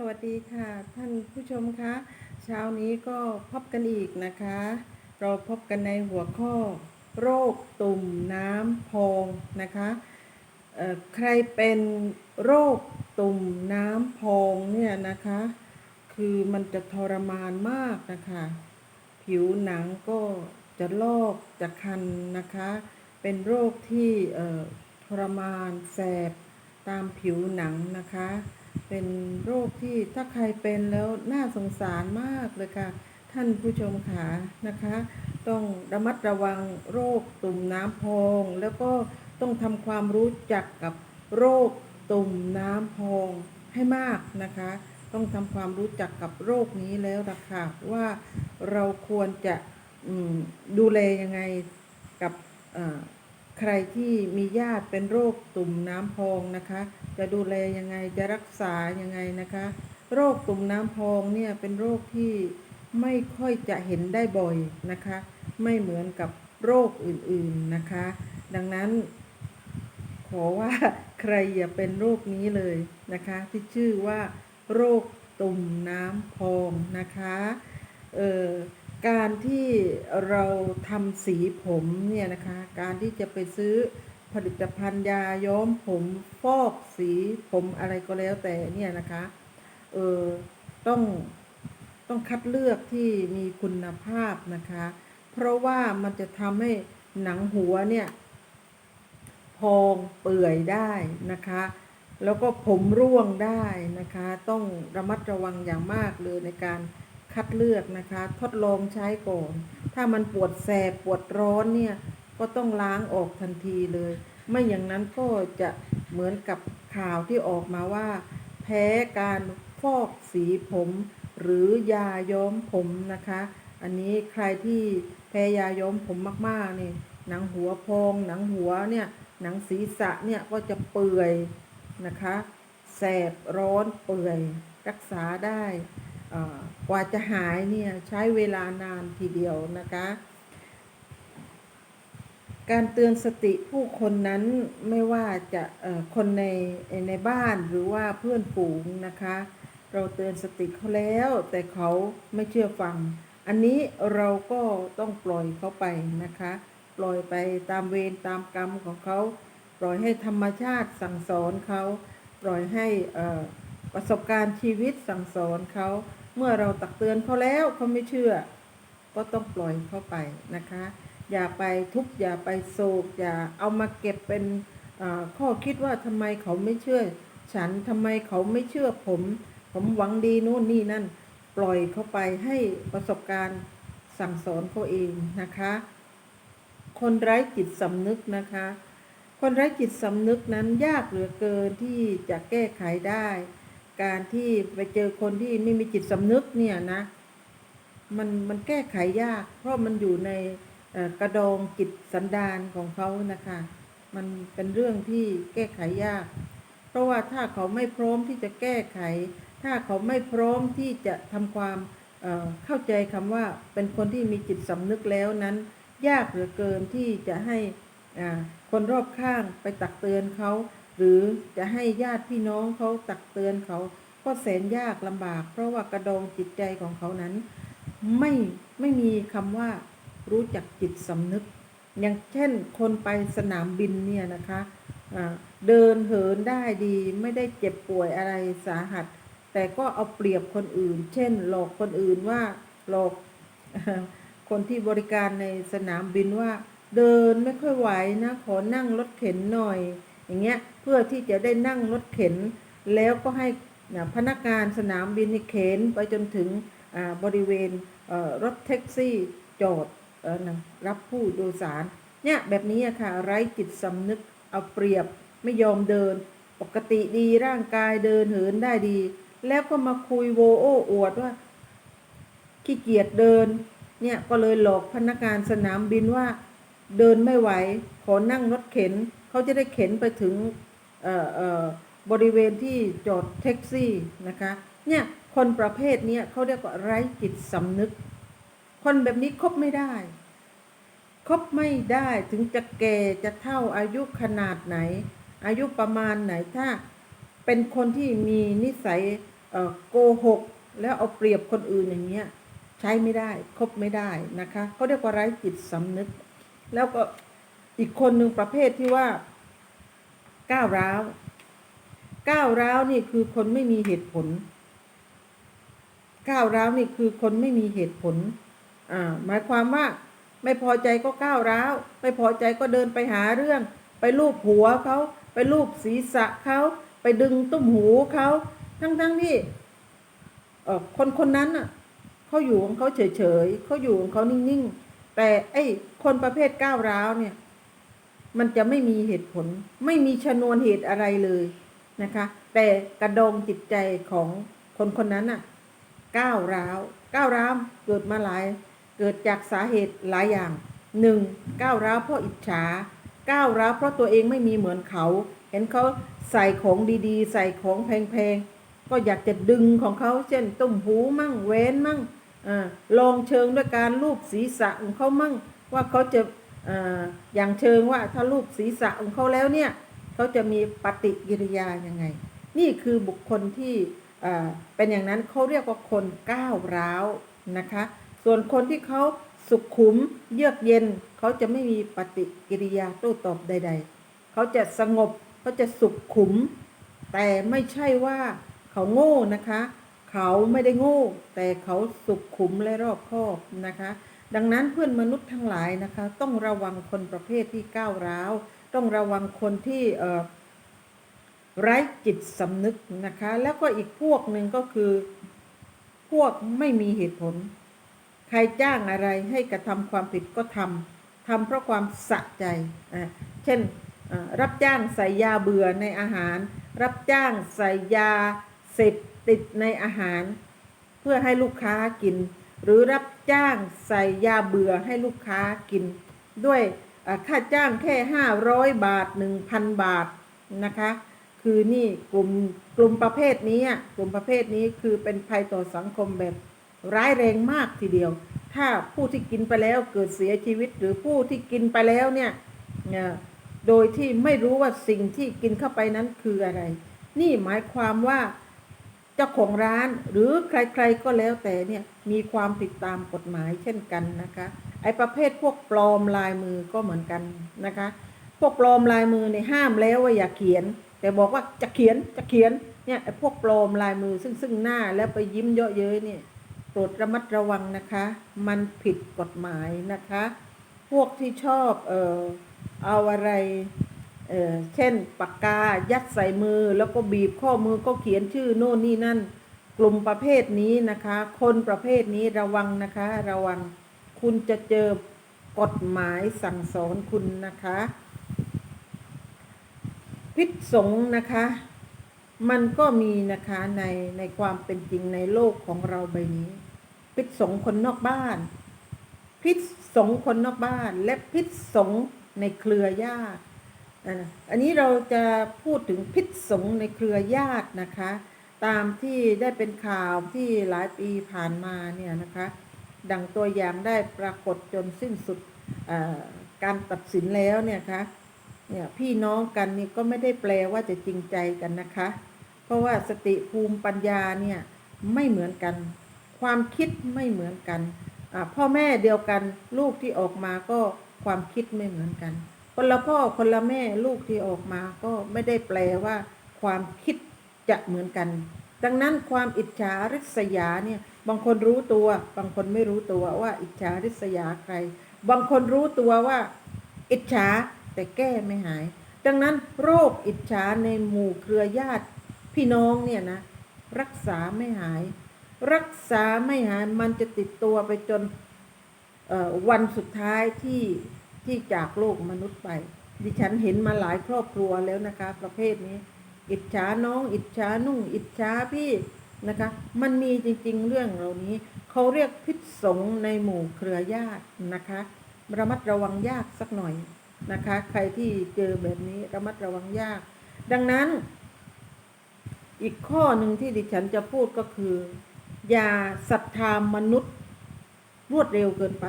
สวัสดีค่ะท่านผู้ชมคะเช้านี้ก็พบกันอีกนะคะ เราพบกันในหัวข้อ โรคตุ่มน้ำพองนะคะใครเป็นโรคตุ่มน้ำพองเนี่ยนะคะ คือมันจะทรมานมากนะคะ ผิวหนังก็จะลอกจะคันนะคะ เป็นโรคที่ทรมานแสบตามผิวหนังนะคะ เป็นโรคที่ถ้าใครเป็นแล้วน่าสงสารมากเลยค่ะ ท่านผู้ชมขานะคะ ต้องระมัดระวังโรคตุ่มน้ำพอง แล้วก็ต้องทำความรู้จักกับโรคตุ่มน้ำพองให้มากนะคะ ต้องทำความรู้จักกับโรคนี้แล้วล่ะค่ะว่าเราควรจะดูแลยังไงกับ ใครที่มีญาติเป็นโรคตุ่มน้ำพองนะคะ จะดูแลยังไงจะรักษายังไงนะคะ โรคตุ่มน้ำพองเนี่ยเป็นโรคที่ไม่ค่อยจะเห็นได้บ่อยนะคะ ไม่เหมือนกับโรคอื่นๆนะคะ ดังนั้น ขอว่าใครอย่าเป็นโรคนี้เลยนะคะ ที่ชื่อว่า โรคตุ่มน้ำพองนะคะ เออ การที่เราทำสีผมเนี่ยนะคะ การที่จะไปซื้อผลิตภัณฑ์ยาย้อมผมฟอกสีผมอะไรก็แล้วแต่เนี่ยนะคะเออต้องต้องคัดเลือกที่มีคุณภาพนะคะ เพราะว่ามันจะทำให้หนังหัวเนี่ยพองเปื่อยได้นะคะ แล้วก็ผมร่วงได้นะคะ ต้องระมัดระวังอย่างมากเลยในการ คัดเลือกนะคะ ทดลองใช้ก่อน ถ้ามันปวดแสบปวดร้อนเนี่ยก็ต้องล้างออกทันทีเลย ไม่อย่างนั้นก็จะเหมือนกับข่าวที่ออกมาว่า แพ้การฟอกสีผม หรือยาย้อมผมนะคะ อันนี้ใครที่แพ้ยาย้อมผมมากๆนี่หนังหัวพอง หนังหัวเนี่ยหนังศีรษะเนี่ยก็จะเปื่อยนะคะ แสบร้อนเปื่อยรักษาได้ กว่าจะหายเนี่ยใช้เวลานานทีเดียวนะคะ การเตือนสติผู้คนนั้นไม่ว่าจะคนในในบ้านหรือว่าเพื่อนฝูงนะคะ เราเตือนสติเขาแล้ว แต่เขาไม่เชื่อฟัง อันนี้เราก็ต้องปล่อยเขาไปนะคะ ปล่อยไปตามเวรตามกรรมของเขา ปล่อยให้ธรรมชาติสั่งสอนเขา ปล่อยให้ประสบการณ์ชีวิตสั่งสอนเขา เมื่อเราตักเตือนเขาแล้วเขาไม่เชื่อ ก็ต้องปล่อยเขาไปนะคะ อย่าไปทุกอย่าไปโศก อย่าเอามาเก็บเป็นข้อคิดว่าทำไมเขาไม่เชื่อ ฉันทำไมเขาไม่เชื่อผม ผมหวังดีนู่นนี่นั่น ปล่อยเขาไปให้ประสบการณ์สั่งสอนเขาเองนะคะ คนไร้จิตสำนึกนะคะ คนไร้จิตสำนึกนั้นยากเหลือเกินที่จะแก้ไขได้ การที่ไปเจอคนที่ไม่มีจิตสำนึกเนี่ยนะ มันมันแก้ไขยาก เพราะมันอยู่ในกระดองจิตสันดานของเขานะคะ มันเป็นเรื่องที่แก้ไขยาก เพราะว่าถ้าเขาไม่พร้อมที่จะแก้ไข ถ้าเขาไม่พร้อมที่จะทำความเเข้าใจคำว่าเป็นคนที่มีจิตสำนึกแล้วนั้น ยากเหลือเกินที่จะให้คนรอบข้างไปตักเตือนเขา หรือจะให้ญาติพี่น้องเขาตักเตือนเขาก็แสนยากลำบาก เพราะว่ากระดองจิตใจของเขานั้น ไม่ไม่มีคำว่ารู้จักจิตสำนึก อย่างเช่นคนไปสนามบินเนี่ยนะคะอ่าเดินเหินได้ดีไม่ได้เจ็บป่วยอะไรสาหัส แต่ก็เอาเปรียบคนอื่น เช่น หลอกคนอื่นว่าหลอกคนที่บริการในสนามบินว่า เดินไม่ค่อยไหวนะ ขอนั่งรถเข็นหน่อย อย่างเงี้ยเพื่อที่จะได้นั่งรถเข็น แล้วก็ให้พนักงานสนามบินนิเข็นไปจนถึงบริเวณรถแท็กซี่จอดอรับผู้โดยสารเนี่ยแบบนี้อะค่ะไร้จิตสำนึกเอาเปรียบไม่ยอมเดิน ปกติดีร่างกายเดินเหินได้ดี แล้วก็มาคุยโวโอ้อวดว่าขี้เกียจเดินเนี่ยก็เลยหลอกพนักงานสนามบินว่า เดินไม่ไหว ขอนั่งรถเข็น เขาจะได้เข็นไปถึงบริเวณที่จอดแท็กซี่นะคะเนี่ยคนประเภทนี้เขาเรียกว่าไร้จิตสำนึก คนแบบนี้คบไม่ได้คบไม่ได้ถึงจะแก่จะเท่าอายุขนาดไหน อายุประมาณไหนถ้าเป็นคนที่มีนิสัยโกหก แล้วเอาเปรียบคนอื่นอย่างเงี้ยใช้ไม่ได้คบไม่ได้นะคะเขาเรียกว่าไร้จิตสำนึก แล้วก็ อีกคนหนึ่งประเภทที่ว่าก้าวร้าวก้าวร้าวนี่คือคนไม่มีเหตุผลก้าวร้าวนี่คือคนไม่มีเหตุผล อ่า หมายความว่าไม่พอใจก็ก้าวร้าว ไม่พอใจก็เดินไปหาเรื่อง ไปลูบหัวเขา ไปลูบศีรษะเขา ไปดึงตุ้มหูเขา ทั้งๆทที่เออคนคนนั้นอะเขาอยู่ของเขาเฉยๆเขาอยู่ของเขานิ่งๆ แต่ไอ้คนประเภทก้าวร้าวเนี่ย มันจะไม่มีเหตุผล ไม่มีชนวนเหตุอะไรเลยนะคะ แต่กระดองจิตใจของคนคนนั้นน่ะก้าวร้าวก้าวร้าวเกิดมาหลาย เกิดจากสาเหตุหลายอย่างหนึ่งก้าวร้าวเพราะอิจฉาก้าวร้าวเพราะตัวเองไม่มีเหมือนเขา เห็นเขาใส่ของดีๆ ใส่ของแพงๆ ก็อยากจะดึงของเขาเช่นตุ้มหูมั่งเว้นมั่งอาลองเชิงด้วยการลูบศีรษะของเขามั่ง ว่าเขาจะ อย่างเชิงว่าถ้าลูบศีรษะของเขาแล้วเนี่ยเขาจะมีปฏิกิริยายังไง นี่คือบุคคลที่เป็นอย่างนั้นเขาเรียกว่าคนก้าวร้าวนะคะ ส่วนคนที่เขาสุขุมเยือกเย็นเขาจะไม่มีปฏิกิริยาโต้ตอบใด ๆ เขาจะสงบเขาจะสุขุม แต่ไม่ใช่ว่าเขาโง่นะคะ เขาไม่ได้โง่ แต่เขาสุขุมและรอบคอบนะคะ ดังนั้นเพื่อนมนุษย์ทั้งหลายนะคะ ต้องระวังคนประเภทที่ก้าวร้าว ต้องระวังคนที่ไร้จิตสำนึกนะคะ แล้วก็อีกพวกหนึ่งก็คือพวกไม่มีเหตุผล ใครจ้างอะไรให้กระทำความผิดก็ทำทำเพราะความสะใจอะเช่นรับจ้างใส่ยาเบื่อในอาหาร รับจ้างใส่ยาเสพติดในอาหาร เพื่อให้ลูกค้ากิน หรือรับจ้างใส่ยาเบื่อให้ลูกค้ากิน ด้วยค่าจ้างแค่ 500 บาท 1,000 บาทนะคะ คือนี่กลุ่มกลุ่มประเภทนี้กลุ่มประเภทนี้คือเป็นภัยต่อสังคมแบบร้ายแรงมากทีเดียว ถ้าผู้ที่กินไปแล้วเกิดเสียชีวิตหรือผู้ที่กินไปแล้วเนี่ยโดยที่ไม่รู้ว่าสิ่งที่กินเข้าไปนั้นคืออะไร นี่หมายความว่า เจ้าของร้านหรือใครๆก็แล้วแต่เนี่ยมีความผิดตามกฎหมายเช่นกันนะคะ ไอ้ประเภทพวกปลอมลายมือก็เหมือนกันนะคะ พวกปลอมลายมือเนี่ยห้ามแล้วว่าอย่าเขียน แต่บอกว่าจะเขียนจะเขียนเนี่ยไอ้พวกปลอมลายมือซึ่งซึ่งหน้าแล้วไปยิ้มเยอะเย้ยเนี่ยโปรดระมัดระวังนะคะ มันผิดกฎหมายนะคะ พวกที่ชอบเอ่อเอาอะไร เออเช่นปากกายัดใส่มือแล้วก็บีบข้อมือก็เขียนชื่อโน่นนี่นั่น กลุ่มประเภทนี้นะคะ คนประเภทนี้ระวังนะคะ ระวังคุณจะเจอกฎหมายสั่งสอนคุณนะคะ พิษสงนะคะ มันก็มีนะคะในในความเป็นจริงในโลกของเราใบนี้ พิษสงคนนอกบ้าน พิษสงคนนอกบ้าน และพิษสงในเครือญาติ อันนี้เราจะพูดถึงพิษสงในเครือญาตินะคะ ตามที่ได้เป็นข่าวที่หลายปีผ่านมาเนี่ยนะคะ ดังตัวอย่างได้ปรากฏจนสิ้นสุดการตัดสินแล้วเนี่ยคะเนี่ยพี่น้องกันนี่ก็ไม่ได้แปลว่าจะจริงใจกันนะคะ เพราะว่าสติภูมิปัญญาเนี่ยไม่เหมือนกัน ความคิดไม่เหมือนกัน พ่อแม่เดียวกันลูกที่ออกมาก็ความคิดไม่เหมือนกัน คนละพ่อคนละแม่ลูกที่ออกมาก็ไม่ได้แปลว่า ความคิดจะเหมือนกัน ดังนั้นความอิจฉาริษยาเนี่ยบางคนรู้ตัว บางคนไม่รู้ตัวว่าอิจฉาริษยาใคร บางคนรู้ตัวว่า อิจฉาแต่แก้ไม่หาย ดังนั้นโรคอิจฉาในหมู่เครือญาติพี่น้องเนี่ยนะรักษาไม่หาย รักษาไม่หายมันจะติดตัวไปจนวันสุดท้ายที่ ที่จากโลกมนุษย์ไป ดิฉันเห็นมาหลายครอบครัวแล้วนะคะ ประเภทนี้ อิจฉาน้อง อิจฉานุ่ง อิจฉาพี่นะคะ มันมีจริง ๆ เรื่องเหล่านี้เขาเรียกพิษสงในหมู่เครือญาตินะคะระมัดระวังยากสักหน่อยนะคะ ใครที่เจอแบบนี้ระมัดระวังยาก ดังนั้น อีกข้อหนึ่งที่ดิฉันจะพูดก็คือ อย่าศรัทธามนุษย์ รวดเร็วเกินไป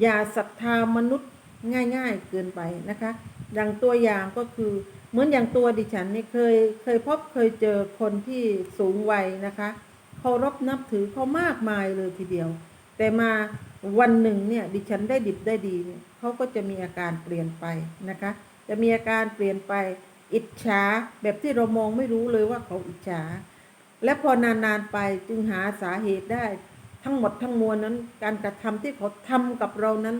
อย่าศรัทธามนุษย์ ง่ายๆเกินไปนะคะดังตัวอย่างก็คือเหมือนอย่างตัวดิฉันนี่เคยเคยพบเคยเจอคนที่สูงวัยนะคะเคารพนับถือเขามากมายเลยทีเดียว แต่มาวันหนึ่งเนี่ยดิฉันได้ดิบได้ดีเนี่ยเขาก็จะมีอาการเปลี่ยนไปนะคะ จะมีอาการเปลี่ยนไปอิจฉาแบบที่เรามองไม่รู้เลยว่าเขาอิจฉาและพอนานๆไปจึงหาสาเหตุได้ทั้งหมดทั้งมวลนั้น การกระทำที่เขาทำกับเรานั้น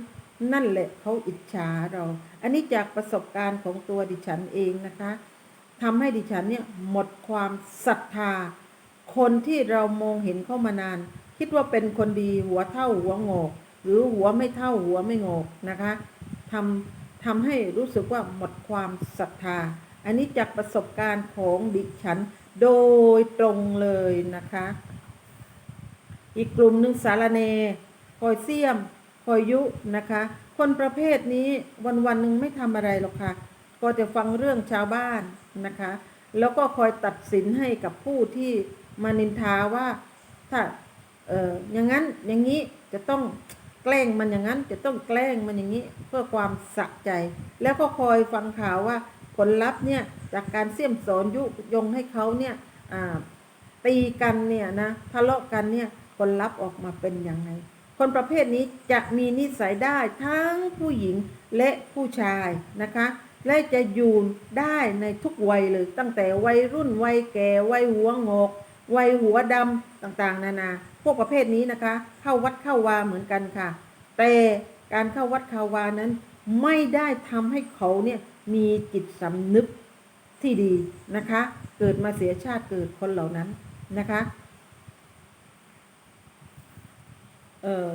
นั่นแหละเขาอิจฉาเรา อันนี้จากประสบการณ์ของตัวดิฉันเองนะคะทำให้ดิฉันเนี่ยหมดความศรัทธา คนที่เรามองเห็นเข้ามานาน คิดว่าเป็นคนดีหัวเท่าหัวงกหรือหัวไม่เท่าหัวไม่งกนะคะทำทำให้รู้สึกว่าหมดความศรัทธา อันนี้จากประสบการณ์ของดิฉันโดยตรงเลยนะคะ อีกกลุ่มหนึ่งสารเนคอยเสียม อยยุนะคะ คนประเภทนี้วันวันหนึ่งไม่ทำอะไรหรอกค่ะ ก็จะฟังเรื่องชาวบ้านนะคะ แล้วก็คอยตัดสินให้กับผู้ที่มานินทาว่าถ้าเอออย่างนั้นอย่างนี้จะต้องแกล้งมันอย่างนั้นจะต้องแกล้งมันอย่างนี้เพื่อความสะใจ แล้วก็คอยฟังข่าวว่าผลลัพธ์เนี่ยจากการเสี่ยมสอนยุยงให้เขาเนี่ยตีกันเนี่ยนะทะเลาะกันเนี่ยผลลัพธ์ออกมาเป็นยังไง คนประเภทนี้จะมีนิสัยได้ทั้งผู้หญิงและผู้ชายนะคะ และจะอยู่ได้ในทุกวัยเลย ตั้งแต่วัยรุ่นวัยแก่วัยหัวงอกวัยหัวดำต่างๆ นานา พวกประเภทนี้นะคะ เข้าวัดเข้าวาเหมือนกันค่ะ แต่การเข้าวัดเข้าวานั้นไม่ได้ทำให้เขาเนี่ยมีจิตสำนึกที่ดีนะคะ เกิดมาเสียชาติเกิดคนเหล่านั้นนะคะ เออ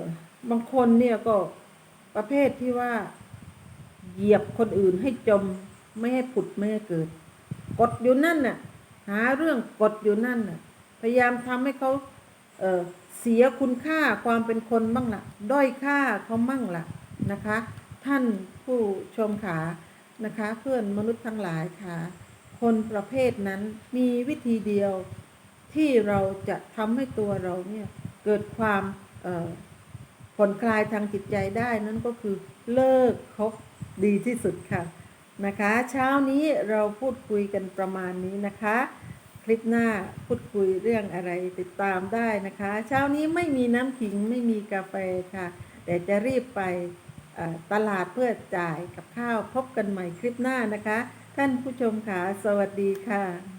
บางคนเนี่ยก็ประเภทที่ว่า เหยียบคนอื่นให้จมไม่ให้ผุดไม่ให้เกิด กดอยู่นั่นน่ะ หาเรื่องกดอยู่นั่นน่ะ พยายามทำให้เขาเออเสียคุณค่าความเป็นคนบ้างละ่ะ ด้อยค่าเขาบ้างละ่ะนะคะ ท่านผู้ชมขานะคะ เพื่อนมนุษย์ทั้งหลายค่ะ คนประเภทนั้นมีวิธีเดียวที่เราจะทำให้ตัวเราเนี่ยเกิดความ ผ่อนคลายทางจิตใจได้นั่นก็คือเลิกคบดีที่สุดค่ะนะคะ เช้านี้เราพูดคุยกันประมาณนี้นะคะ คลิปหน้าพูดคุยเรื่องอะไรติดตามได้นะคะ เช้านี้ไม่มีน้ำขิงไม่มีกาแฟค่ะ แต่จะรีบไปตลาดเพื่อจ่ายกับข้าวพบกันใหม่คลิปหน้านะคะ ท่านผู้ชมค่ะสวัสดีค่ะ